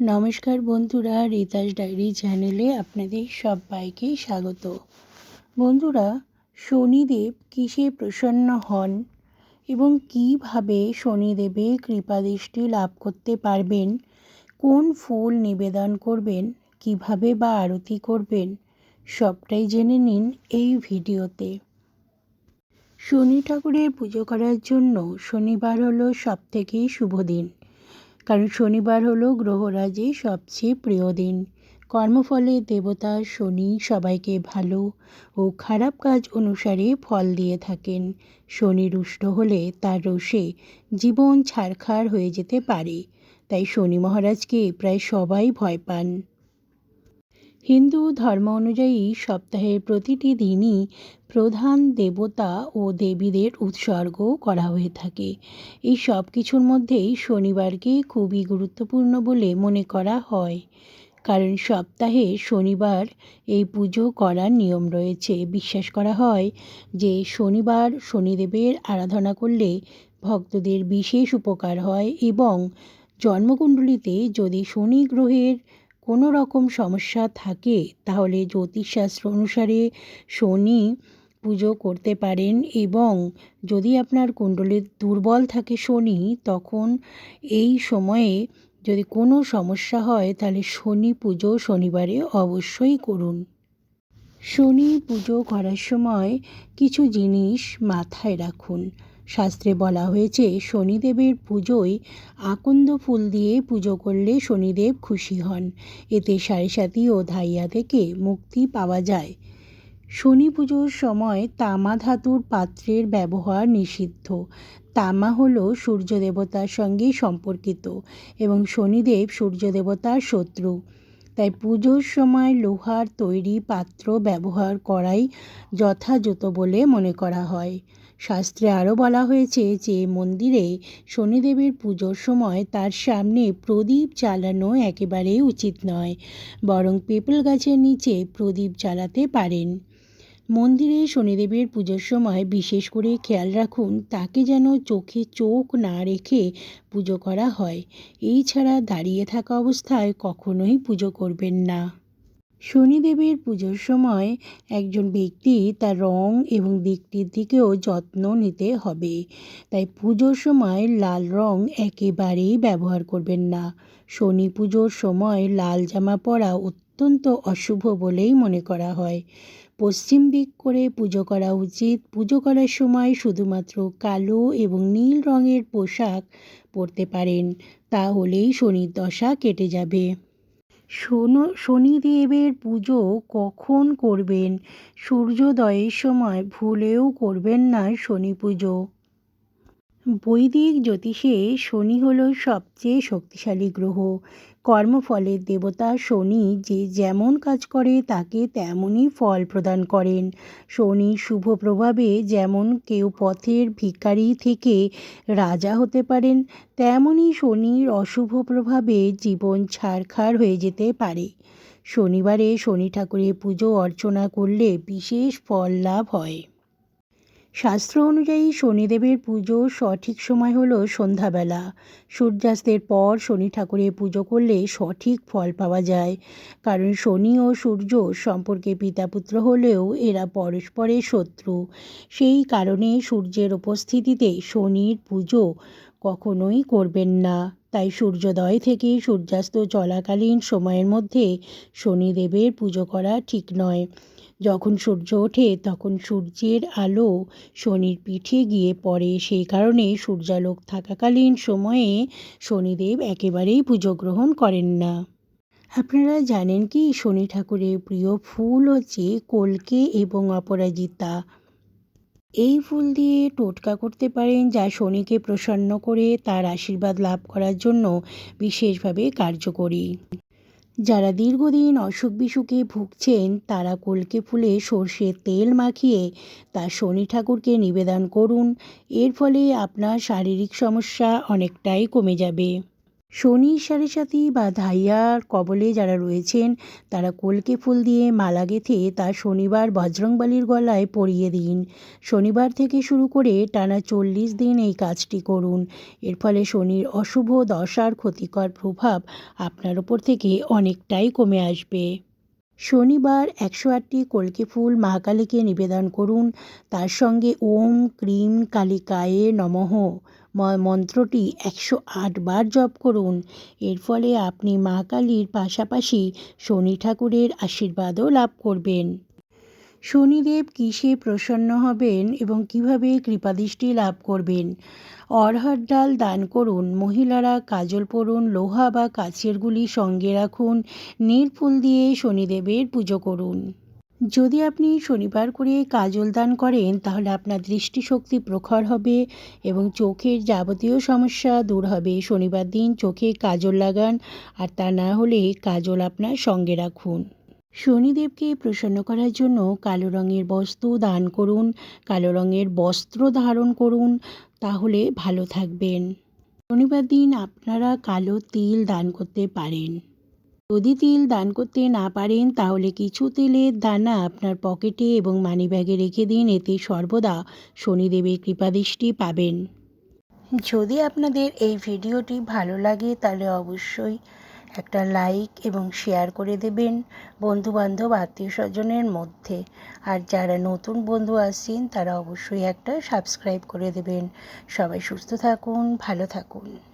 নমস্কার বন্ধুরা, রিতাস ডায়েরি চ্যানেলে আপনাদের সবাইকে স্বাগত। বন্ধুরা, শনিদেব কিসে প্রসন্ন হন এবং কীভাবে শনিদেবের কৃপাদৃষ্টি লাভ করতে পারবেন, কোন ফুল নিবেদন করবেন, কীভাবে বা আরতি করবেন, সবটাই জেনে নিন এই ভিডিওতে। শনি ঠাকুরের পুজো করার জন্য শনিবার হলো সবথেকে শুভ দিন। কারণ শনিবার হলো গ্রহরাজে সবচেয়ে প্রিয় দিন। কর্মফলে দেবতা শনি সবাইকে ভালো ও খারাপ কাজ অনুসারে ফল দিয়ে থাকেন। শনি রুষ্ট হলে তার রোষে জীবন ছারখার হয়ে যেতে পারে। তাই শনি মহারাজকে প্রায় সবাই ভয় পান। হিন্দু ধর্ম অনুযায়ী সপ্তাহের প্রতিটি দিনই প্রধান দেবতা ও দেবীদের উৎসর্গ করা হয়ে থাকে। এই সব কিছুর মধ্যেই শনিবারকে খুবই গুরুত্বপূর্ণ বলে মনে করা হয়। কারণ সপ্তাহে শনিবার এই পুজো করার নিয়ম রয়েছে। বিশ্বাস করা হয় যে শনিবার শনিদেবের আরাধনা করলে ভক্তদের বিশেষ উপকার হয় এবং জন্মকুণ্ডলিতে যদি শনি গ্রহের কোনো রকম সমস্যা থাকে, তাহলে জ্যোতিষশাস্ত্র অনুসারে শনি পুজো করতে পারেন এবং যদি আপনার কুণ্ডলীর দুর্বল থাকে শনি, তখন এই সময়ে যদি কোনো সমস্যা হয়, তাহলে শনি পুজো শনিবারে অবশ্যই করুন। শনি পুজো করার সময় কিছু জিনিস মাথায় রাখুন। শাস্ত্রে বলা হয়েছে, শনিদেবের পুজোয় আকন্দ ফুল দিয়ে পুজো করলে শনিদেব খুশি হন। এতে সাড়ে সাতি ও ধাইয়া থেকে মুক্তি পাওয়া যায়। শনি পুজোর সময় তামা ধাতুর পাত্রের ব্যবহার নিষিদ্ধ। তামা হল সূর্য দেবতার সঙ্গে সম্পর্কিত এবং শনিদেব সূর্য দেবতার শত্রু। তাই পুজোর সময় লোহার তৈরি পাত্র ব্যবহার করাই যথাযথ বলে মনে করা হয়। শাস্ত্রে আরও বলা হয়েছে যে মন্দিরে শনিদেবের পুজোর সময় তার সামনে প্রদীপ জ্বালানো একেবারেই উচিত নয়, বরং পেপল গাছের নিচে প্রদীপ জ্বালাতে পারেন। মন্দিরে শনিদেবের পুজোর সময় বিশেষ করে খেয়াল রাখুন, তাকে যেন চোখে চোখ না রেখে পুজো করা হয়। এই ছাড়া দাঁড়িয়ে থাকা অবস্থায় কখনোই পুজো করবেন না। শনিদেবের পুজোর সময় একজন ব্যক্তি তার রং এবং দিকটির দিকেও যত্ন নিতে হবে। তাই পুজোর সময় লাল রং একেবারেই ব্যবহার করবেন না। শনি পুজোর সময় লাল জামা পরা অত্যন্ত অশুভ বলেই মনে করা হয়। পশ্চিম দিক করে পুজো করা উচিত। পুজো করার সময় শুধুমাত্র কালো এবং নীল রঙের পোশাক পরতে পারেন। তাহলেই শনির দশা কেটে যাবে। শোনো শনিদেবের পুজো কখন করবেন? সূর্যোদয়ের সময় ভুলেও করবেন না শনি পুজো। বৈদিক জ্যোতিষে শনি হল সবচেয়ে শক্তিশালী গ্রহ। কর্মফলের দেবতা শনি যে যেমন কাজ করে, তাকে তেমনই ফল প্রদান করেন। শনির শুভ প্রভাবে যেমন কেউ পথের ভিখারি থেকে রাজা হতে পারেন, তেমনই শনির অশুভ প্রভাবে জীবন ছারখার হয়ে যেতে পারে। শনিবারে শনি ঠাকুরের পুজো অর্চনা করলে বিশেষ ফল লাভ হয়। শাস্ত্র অনুযায়ী শনিদেবের পুজো সঠিক সময় হলো সন্ধ্যাবেলা। সূর্যাস্তের পর শনি ঠাকুরের পুজো করলে সঠিক ফল পাওয়া যায়। কারণ শনি ও সূর্য সম্পর্কে পিতাপুত্র হলেও এরা পরস্পরের শত্রু। সেই কারণে সূর্যের উপস্থিতিতে শনির পুজো কখনোই করবেন না। তাই সূর্যোদয় থেকে সূর্যাস্ত চলাকালীন সময়ের মধ্যে শনিদেবের পুজো করা ঠিক নয়। যখন সূর্য ওঠে, তখন সূর্যের আলো শনির পিঠে গিয়ে পড়ে। সেই কারণে সূর্যালোক থাকাকালীন সময়ে শনিদেব একেবারেই পুজো গ্রহণ করেন না। আপনারা জানেন কি? শনি ঠাকুরের প্রিয় ফুল হচ্ছে কলকে এবং অপরাজিতা। এই ফুল দিয়ে টোটকা করতে পারেন যা শনিকে প্রসন্ন করে তার আশীর্বাদ লাভ করার জন্য বিশেষভাবে কার্যকরী। যারা দীর্ঘদিন অসুখ বিসুখে ভুগছেন, তারা কলকে ফুলে সর্ষের তেল মাখিয়ে তা শনি ঠাকুরকে নিবেদন করুন। এর ফলে আপনার শারীরিক সমস্যা অনেকটাই কমে যাবে। শনির সাড়ে সাথী বা ধাইয়ার কবলে যারা রয়েছেন, তারা কলকে ফুল দিয়ে মালা গেঁথে তা শনিবার বজরংবলির গলায় পরিয়ে দিন। শনিবার থেকে শুরু করে টানা চল্লিশ দিন এই কাজটি করুন। এর ফলে শনির অশুভ দশার ক্ষতিকর প্রভাব আপনার ওপর থেকে অনেকটাই কমে আসবে। শনিবার একশো আটটি কলকে ফুল মা কালীকে নিবেদন করুন। তার সঙ্গে ওম ক্রিম কালিকায়ে নমঃ। মন্ত্রটি একশো আট বার জপ করুন। এর ফলে আপনি মা কালীর পাশাপাশি শনি ঠাকুরের আশীর্বাদও লাভ করবেন। শনিদেব কিসে প্রসন্ন হবেন এবং কীভাবে কৃপাদৃষ্টি লাভ করবেন? অরহর ডাল দান করুন, মহিলারা কাজল পরুন, লোহা বা কাচেরগুলি সঙ্গে রাখুন, নীল ফুল দিয়ে শনিদেবের পুজো করুন। যদি আপনি শনিবার করে কাজল দান করেন, তাহলে আপনার দৃষ্টিশক্তি প্রখর হবে এবং চোখের যাবতীয় সমস্যা দূর হবে। শনিবার দিন চোখে কাজল লাগান, আর তা না হলে কাজল আপনার সঙ্গে রাখুন। শনিদেবকে প্রসন্ন করার জন্য কালো রঙের বস্ত্র দান করুন, কালো রঙের বস্ত্র ধারণ করুন, তাহলে ভালো থাকবেন। শনিবার দিন আপনারা কালো তিল দান করতে পারেন। যদি তিল দান করতে না পারেন, তাহলে কিছু তেলের দানা আপনার পকেটে এবং মানিব্যাগে রেখে দিন, এতে সর্বদা শনিদেবের কৃপাদৃষ্টি পাবেন। যদি আপনাদের এই ভিডিওটি ভালো লাগে, তাহলে অবশ্যই একটা লাইক এবং শেয়ার করে দেবেন বন্ধুবান্ধব আত্মীয় স্বজনের মধ্যে। আর যারা নতুন বন্ধু আসছেন তারা অবশ্যই একটা সাবস্ক্রাইব করে দেবেন। সবাই সুস্থ থাকুন, ভালো থাকুন।